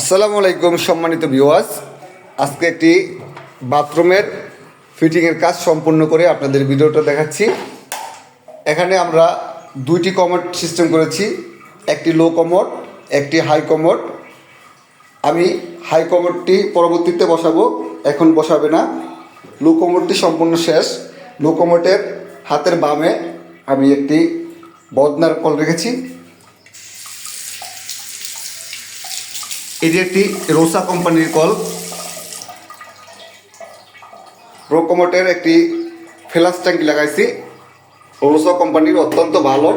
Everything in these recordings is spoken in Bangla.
আসসালামু আলাইকুম সম্মানিত ভিউয়ার্স। আজকে একটি বাথরুমের ফিটিংয়ের কাজ সম্পূর্ণ করে আপনাদের ভিডিওটা দেখাচ্ছি। এখানে আমরা দুইটি কমোড সিস্টেম করেছি, একটি লো কমোড, একটি হাই কমোড। আমি হাই কমোডটি পরবর্তীতে বসাবো, এখন বসাবে না। লো কমোডটি সম্পূর্ণ শেষ। লো কমোডের হাতের বামে আমি একটি বদনার কল রেখেছি। এটি একটি রোসা কোম্পানির কল, রোকোমোটের একটি ফ্লাস ট্যাঙ্কি লাগাইছি। রোসা কোম্পানির অত্যন্ত ভালো।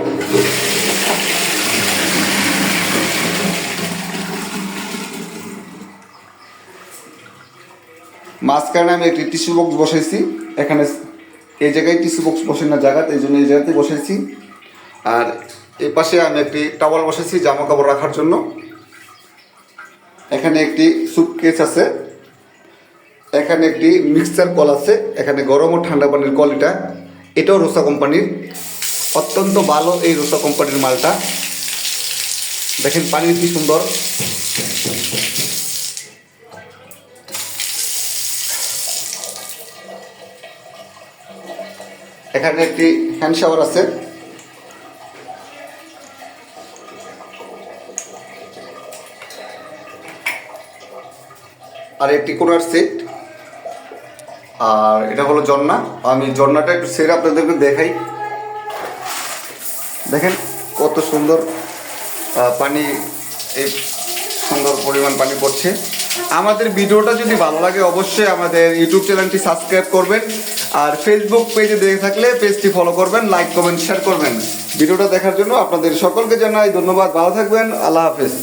মাঝখানে আমি একটি টিস্যু বক্স বসাইছি। এখানে এই জায়গায় টিস্যু বক্স বসে না জায়গা এই জন্য এই জায়গাতে বসাইছি। আর এই পাশে আমি একটি টাওয়াল বসাইছি জামা কাপড় রাখার জন্য। এখানে একটি সুপকেস আছে। এখানে একটি মিক্সচার কল আছে। এখানে গরম ও ঠান্ডা পানির কল এটা। এটাও রোসা কোম্পানির। অত্যন্ত ভালো এই রোসা কোম্পানির মালটা। দেখেন পানি কি সুন্দর। এখানে একটি হ্যান্ড শাওয়ার আছে। আর একটি কোনার সেট আর এটা হলো জন্না আমি জন্নাটা একটু সেরে আপনাদেরকে দেখাই। দেখেন কত সুন্দর পানি, এই সুন্দর পরিমাণ পানি পড়ছে। আমাদের ভিডিওটা যদি ভালো লাগে অবশ্যই আমাদের ইউটিউব চ্যানেলটি সাবস্ক্রাইব করবেন। আর ফেসবুক পেজে দেখে থাকলে পেজটি ফলো করবেন লাইক কমেন্ট শেয়ার করবেন। ভিডিওটা দেখার জন্য আপনাদের সকলকে জানাই ধন্যবাদ। ভালো থাকবেন। আল্লাহ হাফেজ।